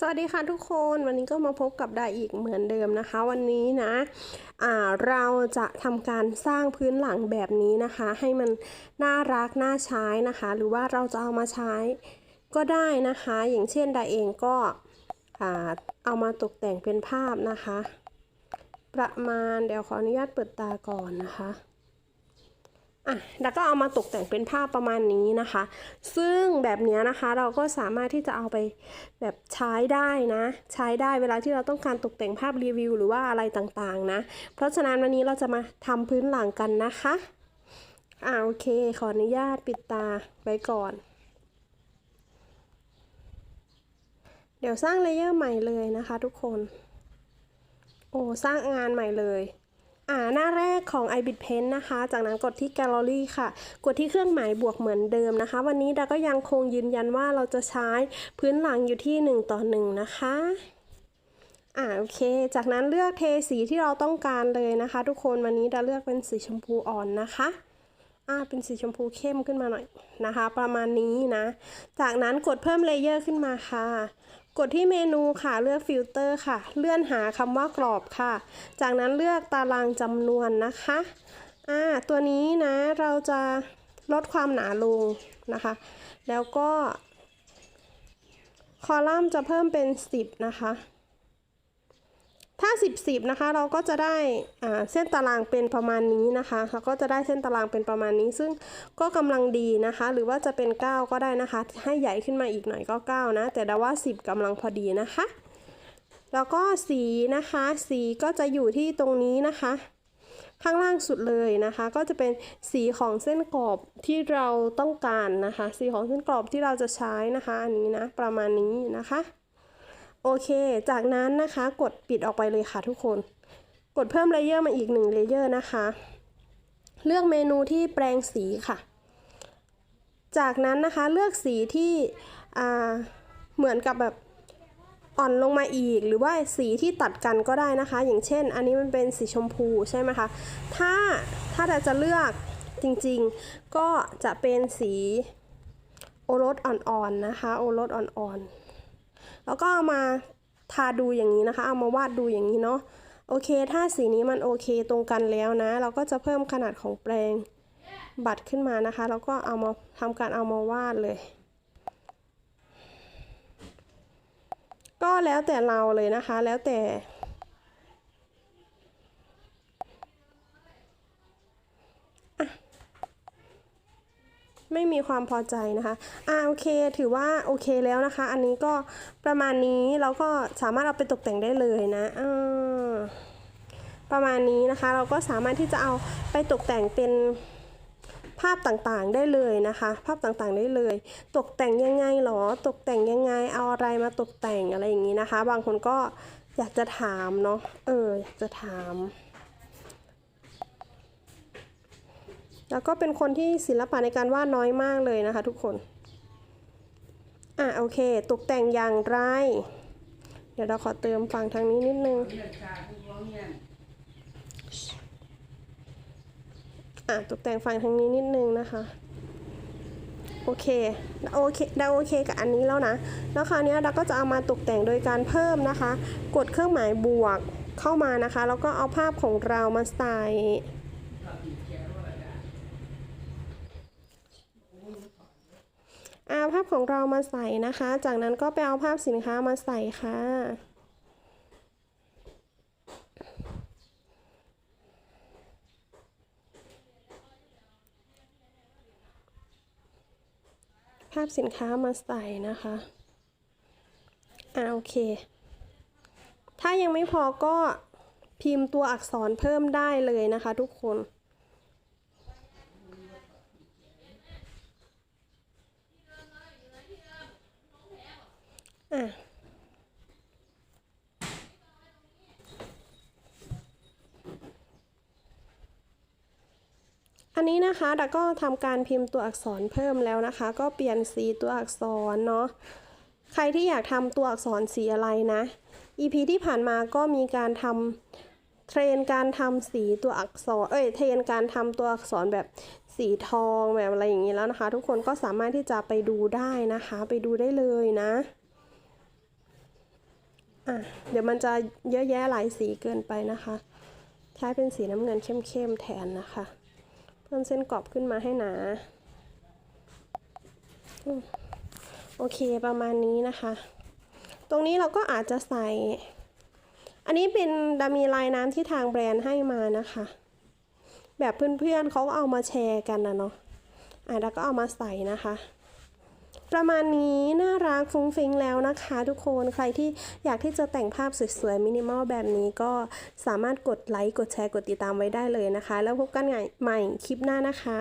สวัสดีค่ะทุกคนวันนี้ก็มาพบกับดาอีกเหมือนเดิมนะคะ วันนี้นะอ่าเราจะทำการสร้างพื้นหลังแบบนี้นะคะ ให้มันน่ารักน่าใช้นะคะ หรือว่าเราจะเอามาใช้ก็ได้นะคะ อย่างเช่นดาเองก็อ่าเอามาตกแต่งเป็นภาพนะคะ ประมาณเดี๋ยวขออนุญาตเปิดตาก่อนนะคะ อะแล้วก็เอามาตกแต่งเป็นภาพประมาณนี้นะคะ ซึ่งแบบนี้นะคะเราก็สามารถที่จะเอาไปแบบใช้ได้นะ ใช้ได้เวลาที่เราต้องการตกแต่งภาพรีวิวหรือว่าอะไรต่างๆนะ เพราะฉะนั้นวันนี้เราจะมาทำพื้นหลังกันนะคะอ่าโอเค ขออนุญาตปิดตาไว้ก่อน เดี๋ยวสร้างเลเยอร์ใหม่เลยนะคะทุกคน โอ้ สร้างงานใหม่เลย อ่าหน้าแรกของ i b i t Paint นะคะ จากนั้นกดที่ Gallery ค่ะ กดที่เครื่องหมายบวกเหมือนเดิมนะคะ วันนี้ดาก็ยังคงยืนยันว่าเราจะใช้พื้นหลังอยู่ที่ 1 ต่อ 1 นะคะอ่าโอเค จากนั้นเลือกเทสีที่เราต้องการเลยนะคะ ทุกคนวันนี้ดาเลือกเป็นสีชมพูอ่อนนะคะอ่าเป็นสีชมพูเข้มขึ้นมาหน่อยนะคะ ประมาณนี้นะ จากนั้นกดเพิ่มเลเยอร์ขึ้นมาค่ะ กดที่เมนูค่ะเลือกฟิลเตอร์ค่ะ เลื่อนหาคำว่ากรอบค่ะ จากนั้นเลือกตารางจำนวนนะคะอ่าตัวนี้นะเราจะลดความหนาลงนะคะ แล้วก็ คอลัมน์จะเพิ่มเป็น 10 นะคะ ถ้า 10 10นะคะเราก็จะได้เส้นตารางเป็นประมาณนี้นะคะเราก็จะได้เส้นตารางเป็นประมาณนี้ ซึ่งก็กำลังดีนะคะ หรือว่าจะเป็น 9 ก็ได้นะคะ ให้ใหญ่ขึ้นมาอีกหน่อยก็ 9 นะ แต่ดาว่า 10กำลังพอดีนะคะ แล้วก็สีนะคะ สีก็จะอยู่ที่ตรงนี้นะคะ ข้างล่างสุดเลยนะคะ ก็จะเป็นสีของเส้นกรอบที่เราต้องการนะคะ สีของเส้นกรอบที่เราจะใช้นะคะอันนี้นะประมาณนี้นะคะ โอเค จากนั้นนะคะกดปิดออกไปเลยค่ะทุกคน กดเพิ่มเลเยอร์มาอีกหนึ่งเลเยอร์นะคะ เลือกเมนูที่แปลงสีค่ะ จากนั้นนะคะเลือกสีที่เหมือนกับแบบอ่อนลงมาอีกหรือว่าสีที่ตัดกันก็ได้นะคะ อย่างเช่น อันนี้มันเป็นสีชมพูใช่ไหมคะถ้าถ้าเราจะเลือกจริงๆ ก็จะเป็นสีโอรสอ่อนๆนะคะ โอรสอ่อนๆ แล้วก็เอามาทาดูอย่างนี้นะคะ เอามาวาดดูอย่างนี้เนาะโอเค ถ้าสีนี้มันโอเคตรงกันแล้วนะ เราก็จะเพิ่มขนาดของแปลงบัตรขึ้นมานะคะ แล้วก็เอามาทำการเอามาวาดเลย ก็แล้วแต่เราเลยนะคะ แล้วแต่ ไม่มีความพอใจนะคะอ่าโอเค ถือว่าโอเคแล้วนะคะ อันนี้ก็ประมาณนี้เราก็สามารถเอาไปตกแต่งได้เลยนะอ่าประมาณนี้นะคะ เราก็สามารถที่จะเอาไปตกแต่งเป็นภาพต่างๆได้เลยนะคะ ภาพต่างๆได้เลย ตกแต่งยังไงหรอ ตกแต่งยังไง เอาอะไรมาตกแต่งอะไรอย่างนี้นะคะ บางคนก็อยากจะถามเนาะ เอออยากจะถาม แล้วก็เป็นคนที่ศิลปะในการวาดน้อยมากเลยนะคะ ทุกคน อะโอเค ตกแต่งอย่างไร เดี๋ยวเราขอเติมฝั่งทางนี้นิดนึง อะตกแต่งฝั่งทางนี้นิดนึงนะคะโอเคโอเคเราโอเคกับอันนี้แล้วนะ แล้วคราวนี้เราก็จะเอามาตกแต่งโดยการเพิ่มนะคะ กดเครื่องหมายบวกเข้ามานะคะ แล้วก็เอาภาพของเรามาใส่ เอาภาพของเรามาใส่นะคะ จากนั้นก็ไปเอาภาพสินค้ามาใส่ค่ะภาพสินค้ามาใส่นะคะ อ่าโอเค ถ้ายังไม่พอก็พิมพ์ตัวอักษรเพิ่มได้เลยนะคะทุกคน อะอันนี้นะคะดาก็ทำการพิมพ์ตัวอักษรเพิ่มแล้วนะคะ ก็เปลี่ยนสีตัวอักษรเนาะใครที่อยากทำตัวอักษรสีอะไรนะ EP ที่ผ่านมาก็มีการทำเทรนการทำสีตัวอักษรเอ้ยเทรนการทำตัวอักษรแบบสีทองแบบอะไรอย่างนี้แล้วนะคะ ทุกคนก็สามารถที่จะไปดูได้นะคะ ไปดูได้เลยนะ อะเดี๋ยวมันจะเยอะแยะหลายสีเกินไปนะคะ ใช้เป็นสีน้ำเงินเข้มๆแทนนะคะ เพิ่มเส้นกรอบขึ้นมาให้หนาโอเคประมาณนี้นะคะ ตรงนี้เราก็อาจจะใส่ อันนี้เป็นดามีลายน้ำที่ทางแบรนด์ให้มานะคะ แบบเพื่อนๆเขาเอามาแชร์กันนะเนาะอะแล้วก็เอามาใส่นะคะ ประมาณนี้น่ารักฟุ้งฟิ้งแล้วนะคะทุกคนใครที่อยากที่จะแต่งภาพสวยๆมินิมอลแบบนี้ก็สามารถกดไลค์กดแชร์กดติดตามไว้ได้เลยนะคะ แล้วพบกันใหม่คลิปหน้านะคะ